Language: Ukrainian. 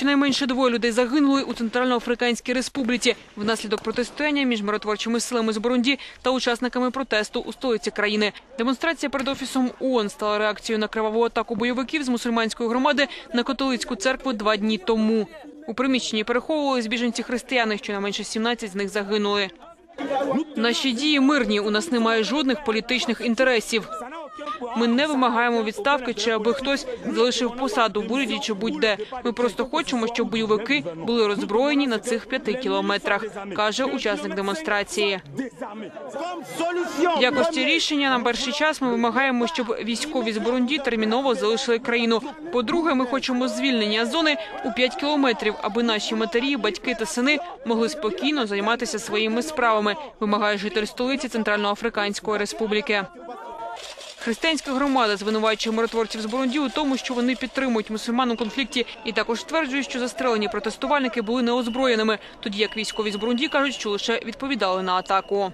Щонайменше двоє людей загинули у Центральноафриканській Республіці внаслідок протистояння між миротворчими силами з Бурунді та учасниками протесту у столиці країни. Демонстрація перед офісом ООН стала реакцією на криваву атаку бойовиків з мусульманської громади на католицьку церкву два дні тому. У приміщенні переховувались біженці християни, щонайменше 17 з них загинули. Наші дії мирні. У нас немає жодних політичних інтересів. Ми не вимагаємо відставки чи аби хтось залишив посаду в уряді чи будь-де. Ми просто хочемо, щоб бойовики були роззброєні на цих п'яти кілометрах, каже учасник демонстрації. В якості рішення на перший час ми вимагаємо, щоб військові з Бурунді терміново залишили країну. По-друге, ми хочемо звільнення зони у 5 кілометрів, аби наші матері, батьки та сини могли спокійно займатися своїми справами. Вимагає житель столиці Центральноафриканської республіки. Християнська громада звинувачує миротворців з Бурунді у тому, що вони підтримують мусульман у конфлікті, і також стверджує, що застрелені протестувальники були неозброєними, тоді як військові з Бурунді кажуть, що лише відповідали на атаку.